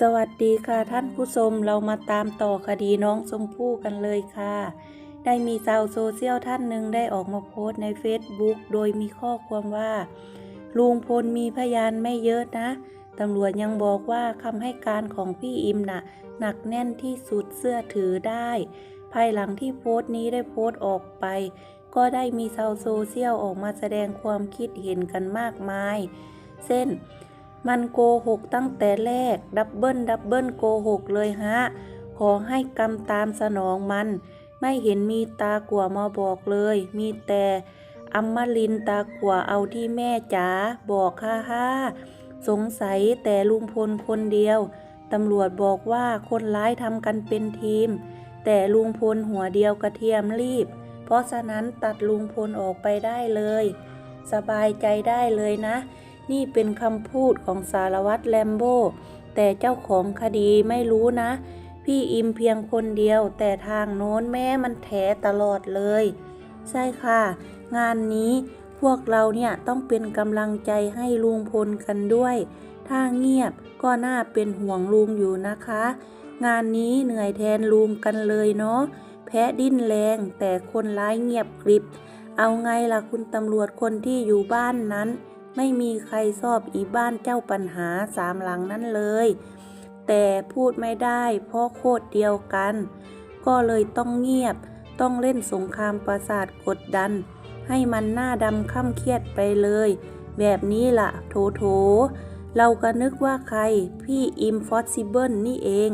สวัสดีค่ะท่านผู้ชมเรามาตามต่อคดีน้องชมพู่กันเลยค่ะ ได้มีชาวโซเชียลท่านหนึ่งได้ออกมาโพสต์ใน Facebook โดยมีข้อความว่า ลุงพลมีพยานไม่เยอะนะตำรวจยังบอกว่าคำให้การของพี่อิมน่ะหนักแน่นที่สุดเสื้อถือได้ ภายหลังที่โพสต์นี้ได้โพสต์ออกไป ก็ได้มีชาวโซเชียลออกมาแสดงความคิดเห็นกันมากมาย เช่น มันโกหกตั้งแต่แรก ดับเบิลดับเบิลโกหกเลยฮะ ขอให้กรรมตามสนองมัน ไม่เห็นมีตากัวมาบอกเลย มีแต่อัมมาลินตากัวเอาที่แม่จ๋าบอกฮ่าฮ่าสงสัยแต่ลุงพลคนเดียว ตำรวจบอกว่าคนร้ายทำกันเป็นทีม แต่ลุงพลหัวเดียวกระเทียมรีบ เพราะฉะนั้นตัดลุงพลออกไปได้เลย สบายใจได้เลยนะ นี่เป็นคำพูดของสารวัตรแลมโบ แต่เจ้าของคดีไม่รู้นะ พี่อิมเพียงคนเดียว แต่ทางโน้นแม่มันแถตลอดเลย ใช่ค่ะ งานนี้พวกเราเนี่ยต้องเป็นกำลังใจให้ลุงพลกันด้วย ถ้าเงียบก็น่าเป็นห่วงลุงอยู่นะคะ งานนี้เหนื่อยแทนลุงกันเลยเนาะ แพ้ดิ้นแรงแต่คนร้ายเงียบกริบ เอาไงล่ะคุณตำรวจคนที่อยู่บ้านนั้น ไม่มีใครชอบอีบ้านเจ้าปัญหาสามหลังนั้นเลย แต่พูดไม่ได้เพราะโคตรเดียวกัน ก็เลยต้องเงียบ ต้องเล่นสงครามประสาทกดดัน ให้มันหน้าดำค่ำเครียดไปเลย แบบนี้ล่ะ โถโถ เราก็นึกว่าใคร พี่อิมฟอสซิเบิลนี่เอง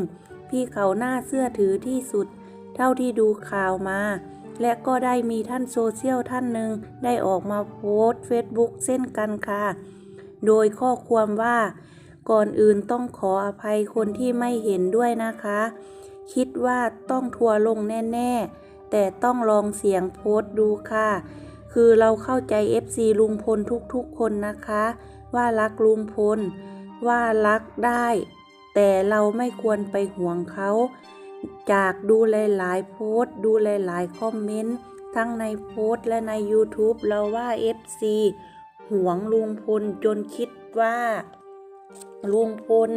พี่เขาหน้าเสื้อถือที่สุด เท่าที่ดูข่าวมา และก็ได้มีท่านโซเชียลท่านหนึ่งได้ออกมาโพสต์เฟซบุ๊กเช่นกันค่ะ โดยข้อความว่า ก่อนอื่นต้องขออภัยคนที่ไม่เห็นด้วยนะคะ คิดว่าต้องทัวร์ลงแน่ๆ แต่ต้องลองเสียงโพสต์ดูค่ะ คือเราเข้าใจ FC ลุงพลทุกๆคนนะคะ ว่ารักลุงพล ว่ารักได้ แต่เราไม่ควรไปห่วงเขา จากดูหลาย ๆ โพสต์ดูหลาย ๆ คอมเมนต์ทั้งในโพสต์และใน YouTube เราว่า FC ห่วงลุงพลจนคิดว่าลุงพล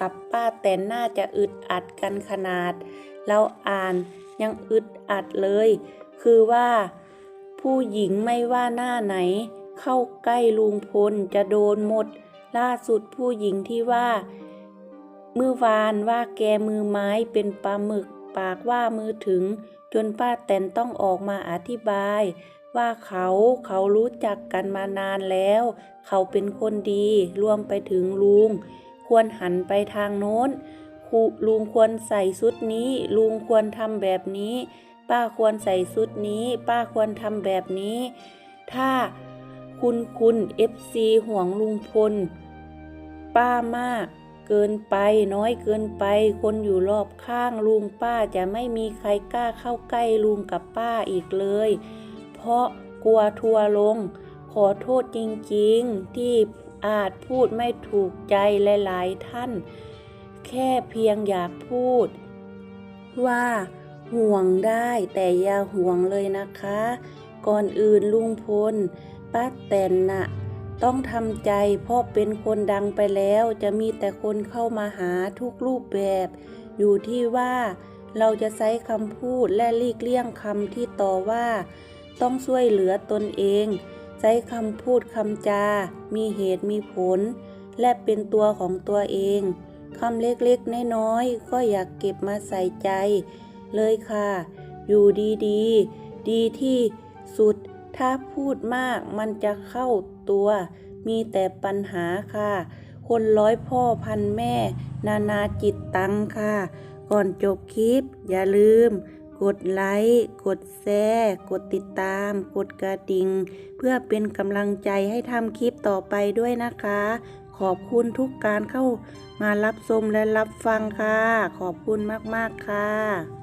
กับป้าแตนน่าจะอึดอัดกันขนาด เราอ่านยังอึดอัดเลย คือว่า ผู้หญิงไม่ว่าหน้าไหน เข้าใกล้ลุงพลจะโดนหมด ล่าสุดผู้หญิงที่ว่า มือวานว่าแกมือไม้เป็นปลาหมึก ปากว่ามือถึง จนป้าแตนต้องออกมาอธิบาย ว่าเขาเขารู้จักกันมานานแล้ว เขาเป็นคนดีรวมไปถึงลุง ควรหันไปทางโน้นลุงควรใส่ชุดนี้ ลุงควรทำแบบนี้ ป้าควรใส่ชุดนี้ ป้าควรทำแบบนี้ ถ้าคุณคุณเอฟซีห่วงลุงพล ป้ามาก เกินไป น้อยเกินไป คนอยู่รอบข้างลุงป้าจะไม่มีใครกล้าเข้าใกล้ลุงกับป้าอีกเลย เพราะกลัวทัวลง ขอโทษจริงๆ ที่อาจพูดไม่ถูกใจหลายๆท่าน แค่เพียงอยากพูด ว่าห่วงได้แต่อย่าห่วงเลยนะคะ ก่อนอื่นลุงพลป้าแตนน่ะ ต้องทำใจเพราะเป็นคนดังไปแล้ว จะมีแต่คนเข้ามาหาทุกรูปแบบ อยู่ที่ว่าเราจะใช้คำพูดและลีกเลี่ยงคำที่ต่อว่า ต้องช่วยเหลือตนเอง ใช้คำพูดคำจา มีเหตุมีผล และเป็นตัวของตัวเองคำเล็กๆน้อยๆก็อยากเก็บมาใส่ใจ เลยค่ะ อยู่ดีๆดีที่สุด ถ้าพูดมากมันจะเข้าตัว มีแต่ปัญหาค่ะ คนร้อยพ่อพันแม่ นานาจิตตังค่ะ ก่อนจบคลิป อย่าลืม กดไลค์ กดแชร์ กดติดตาม กดกระดิ่ง เพื่อเป็นกำลังใจให้ทำคลิปต่อไปด้วยนะคะ ขอบคุณทุกการเข้ามารับชมและรับฟังค่ะ ขอบคุณมากๆค่ะ